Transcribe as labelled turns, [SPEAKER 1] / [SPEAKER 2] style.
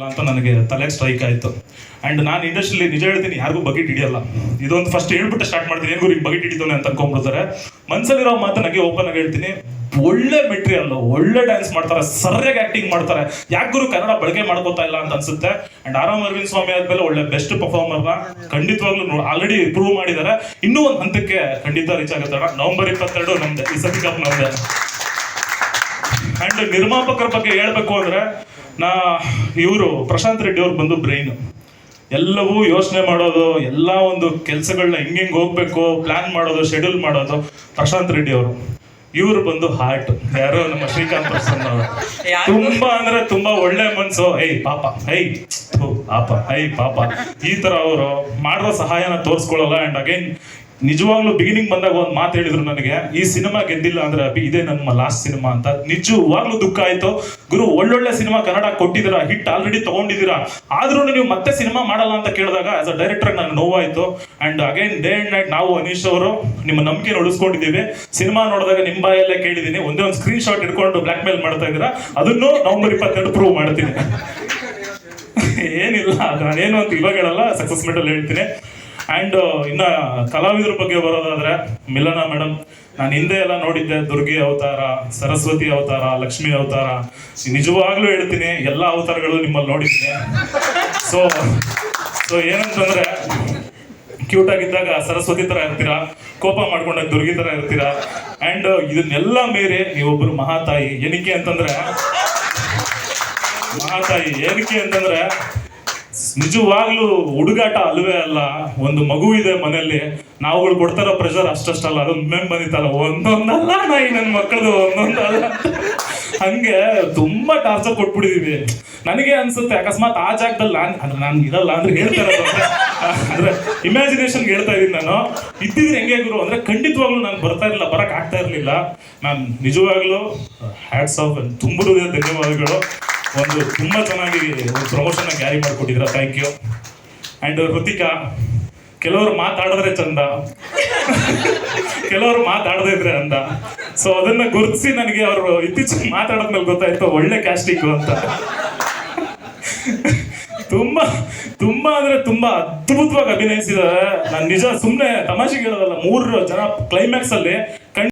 [SPEAKER 1] ಇಲ್ಲ ಅಂತ ನನಗೆ ತಲೆಗೆ ಸ್ಟ್ರೈಕ್ ಆಯಿತು. ಆ್ಯಂಡ್ ನಾನು ಇಂಡಸ್ಟ್ರಿಲಿ ನಿಜ ಹೇಳ್ತೀನಿ, ಯಾರಿಗೂ ಬಕೆಟ್ ಹಿಡಿಯಲ್ಲ. ಇದೊಂದು ಫಸ್ಟ್ ಹೇಳ್ಬಿಟ್ಟು ಸ್ಟಾರ್ಟ್ ಮಾಡ್ತೀನಿ ಏನು ಈಗ ಬಕೆಟ್ ಹಿಡಿತಾನೆ ಅಂತ ಅನ್ಕೊಂಡ್ಬಿಡ್ತಾರೆ. ಮನ್ಸಲ್ಲಿರೋ ಮಾತು ನನಗೆ ಓಪನ್ ಆಗಿ ಹೇಳ್ತೀನಿ. ಒಳ್ಳೆ ಮೆಟೀರಿಯಲ್ ಒಳ್ಳೆ ಡ್ಯಾನ್ಸ್ ಮಾಡ್ತಾರೆ, ಸರಿಯಾಗಿ ಆಕ್ಟಿಂಗ್ ಮಾಡ್ತಾರೆ. ಯಾಕೆ ಕನ್ನಡ ಬಳಕೆ ಮಾಡ್ಕೋತಾ ಇಲ್ಲ ಅಂತ ಅನ್ಸುತ್ತೆ? ಅಂಡ್ ಆರಾಮ್ ಅರವಿಂದ್ ಸ್ವಾಮಿ ಆದ್ಮೇಲೆ ಒಳ್ಳೆ ಬೆಸ್ಟ್ ಪರ್ಫಾರ್ಮರ್ನ ಖಂಡಿತವಾಗ್ಲೂ ಆಲ್ರೆಡಿ ಪ್ರೂವ್ ಮಾಡಿದ್ದಾರೆ. ಇನ್ನೂ ಒಂದು ಹಂತಕ್ಕೆ ಖಂಡಿತ ರೀಚ್ ಆಗುತ್ತೆ ನವೆಂಬರ್ ಇಪ್ಪತ್ತೆರಡು ನಮ್ದು ಈ ಸತಿ ಕಪ್ ನಮ್ದೆ. ಅಂಡ್ ನಿರ್ಮಾಪಕರ ಬಗ್ಗೆ ಹೇಳ್ಬೇಕು ಅಂದ್ರೆ ನಾ ಇವರು ಪ್ರಶಾಂತ್ ರೆಡ್ಡಿ ಅವ್ರು ಬಂದು ಬ್ರೈನ್ ಎಲ್ಲವೂ ಯೋಚನೆ ಮಾಡೋದು ಎಲ್ಲ ಒಂದು ಕೆಲಸಗಳನ್ನ ಹೆಂಗೆ ಹೋಗ್ಬೇಕು ಪ್ಲಾನ್ ಮಾಡೋದು ಶೆಡ್ಯೂಲ್ ಮಾಡೋದು ಪ್ರಶಾಂತ್ ರೆಡ್ಡಿ ಅವರು. ಇವರು ಬಂದು ಹಾರ್ಟ್ ಯಾರೋ ನಮ್ಮ ಶ್ರೀಕಾಂತ್ ಪ್ರಸನ್ನ ಅವರು. ತುಂಬಾ ಅಂದ್ರೆ ತುಂಬಾ ಒಳ್ಳೆ ಮನ್ಸು. ಐ ಪಾಪ. ಐ ಪಾಪ. ಐ ಪಾಪ. ಈ ತರ ಅವರು ಮಾಡಿರೋ ಸಹಾಯನ ತೋರಿಸ್ಕೊಳ್ಳಲ್ಲ ಅಂಡ್ ಅಗೈನ್ ನಿಜವಾಗ್ಲೂ ಬಿಗಿನಿಂಗ್ ಬಂದಾಗ ಒಂದು ಮಾತು ಹೇಳಿದ್ರು ನನಗೆ, ಈ ಸಿನಿಮಾ ಗೆದ್ದಿಲ್ಲ ಅಂದ್ರೆ ಅಭಿ ಇದೇ ನಮ್ಮ ಲಾಸ್ಟ್ ಸಿನಿಮಾ ಅಂತ. ನಿಜವಾಗ್ಲೂ ದುಃಖ ಆಯ್ತು. ಗುರು, ಒಳ್ಳೊಳ್ಳೆ ಸಿನಿಮಾ ಕನ್ನಡ ಕೊಟ್ಟಿದ್ದೀರಾ? ಹಿಟ್ ಆಲ್ರೆಡಿ ತಗೊಂಡಿದ್ದೀರಾ? ಆದ್ರೂ ನೀವು ಮತ್ತೆ ಸಿನಿಮಾ ಮಾಡಲ್ಲ ಅಂತ ಕೇಳಿದಾಗ ಆಸ್ ಅ ಡೈರೆಕ್ಟರ್ ನನಗೆ ನೋವಾಯ್ತು. And again day and night ನಾವು ಅನೀಶ್ ಅವರು ನಿಮ್ಮ ನಂಬಿಕೆ ಉಳಿಸ್ಕೊಂಡಿದ್ದೀವಿ. ಸಿನಿಮಾ ನೋಡಿದಾಗ ನಿಮ್ಮ ಬಾಯಲ್ಲೇ ಕೇಳಿದ್ದೀನಿ. ಒಂದೇ ಒಂದು ಸ್ಕ್ರೀನ್ ಶಾಟ್ ಇಟ್ಕೊಂಡು ಬ್ಲಾಕ್ ಮೇಲ್ ಮಾಡ್ತಾ ಇದ್ದೀರಾ? ಅದನ್ನು ನವೆಂಬರ್ ಇಪ್ಪತ್ತೆರಡು ಪ್ರೂವ್ ಮಾಡ್ತೀನಿ. ಏನಿಲ್ಲ, ನಾನೇನು ಅಂತ ಇವಾಗ ಹೇಳಲ್ಲ ಸಕ್ಸಸ್ ಮೆಟಲ್ ಹೇಳ್ತೀನಿ. ಆ್ಯಂಡ್ ಇನ್ನ ಕಲಾವಿದರ ಬಗ್ಗೆ ಬರೋದಾದರೆ ಮಿಲನ ಮೇಡಮ್ ನಾನು ಹಿಂದೆ ಎಲ್ಲ ನೋಡಿದ್ದೆ, ದುರ್ಗಿ ಅವತಾರ, ಸರಸ್ವತಿ ಅವತಾರ, ಲಕ್ಷ್ಮಿ ಅವತಾರ. ನಿಜವಾಗ್ಲೂ ಹೇಳ್ತೀನಿ, ಎಲ್ಲ ಅವತಾರಗಳು ನಿಮ್ಮಲ್ಲಿ ನೋಡಿದ್ದೀನಿ. ಸೊ ಸೊ ಏನಂತಂದ್ರೆ ಕ್ಯೂಟ್ ಆಗಿದ್ದಾಗ ಸರಸ್ವತಿ ತರ ಇರ್ತೀರಾ, ಕೋಪ ಮಾಡ್ಕೊಂಡಾಗ ದುರ್ಗಿ ತರ ಇರ್ತೀರಾ? ಅಂಡ್ ಇದನ್ನೆಲ್ಲ ಮೇರೆ ನೀವೊಬ್ರು ಮಹಾತಾಯಿ, ಏನಕ್ಕೆ ಅಂತಂದ್ರೆ, ಮಹಾತಾಯಿ, ಏನಕ್ಕೆ ಅಂತಂದ್ರೆ ನಿಜವಾಗ್ಲೂ ಹುಡುಗಾಟ ಅಲ್ವೇ ಅಲ್ಲ, ಒಂದು ಮಗು ಇದೆ ಮನೆಯಲ್ಲಿ, ನಾವುಗಳು ಕೊಡ್ತಾರೋ ಪ್ರೆಷರ್ ಅಷ್ಟಷ್ಟಲ್ಲ ಅದೊಂದು ಮೇಮ್ ಬಂದಿತ್ತಲ್ಲ ಒಂದೊಂದಲ್ಲ ನಾಯಿ ನನ್ನ ಮಕ್ಕಳದು, ಒಂದೊಂದಲ್ಲ. ಹಂಗೆ ತುಂಬಾ ಟಾರ್ಚರ್ ಕೊಟ್ಬಿಟ್ಟಿದೀವಿ. ನನಗೆ ಅನ್ಸುತ್ತೆ, ಅಕಸ್ಮಾತ್ ಆ ಜಾಗದಲ್ಲಿ ನಾನು, ಅಂದ್ರೆ ನಾನು ಇರಲ್ಲ ಅಂದ್ರೆ ಹೇಳ್ತಾರೆ ಅಂದ್ರೆ ಇಮ್ಯಾಜಿನೇಷನ್ ಹೇಳ್ತಾ ಇದೀನಿ ನಾನು. ಇದ್ದಿದ್ರೆ ಹೆಂಗೆ ಗುರು, ಅಂದ್ರೆ ಖಂಡಿತವಾಗ್ಲೂ ನಾನು ಬರ್ತಾ ಇರಲಿಲ್ಲ, ಬರಕ್ ಆಗ್ತಾ ಇರಲಿಲ್ಲ. ನಾನು ನಿಜವಾಗ್ಲೂ ಹ್ಯಾಟ್ಸ್ ಆಫ್ ತುಂಬ ಧನ್ಯವಾದಗಳು. ಒಂದು ತುಂಬಾ ಚೆನ್ನಾಗಿ ಒಂದು ಪ್ರಮೋಷನ್ ಕ್ಯಾರಿ ಮಾಡಿಕೊಟ್ಟಿದ್ರ ಥ್ಯಾಂಕ್ ಯು ಅಂಡ್ ಋತಿಕಾ ಕೆಲವರು ಮಾತಾಡಿದ್ರೆ ಚಂದ. ಕೆಲವರು ಮಾತಾಡದೇ ಇದ್ರೆ ಅಂದ. ಸೊ ಅದನ್ನ ಗುರುತಿಸಿ ನನಗೆ ಅವರು ಇತ್ತೀಚೆಗೆ ಮಾತಾಡೋದ್ಮೇಲೆ ಗೊತ್ತಾಯ್ತು, ಒಳ್ಳೆ ಕ್ಯಾಸ್ಟಿಕ್ ಅಂತ. ತುಂಬಾ ತುಂಬಾ ಅಂದ್ರೆ ತುಂಬಾ ಅದ್ಭುತವಾಗಿ ಅಭಿನಯಿಸಿದ್ದಾರೆ ನಾನು ನಿಜ ಸುಮ್ಮನೆ ತಮಾಷೆಗೆ ಹೇಳೋದಲ್ಲ, ಮೂರು ಜನ ಕ್ಲೈಮ್ಯಾಕ್ಸ್ ಅಲ್ಲಿ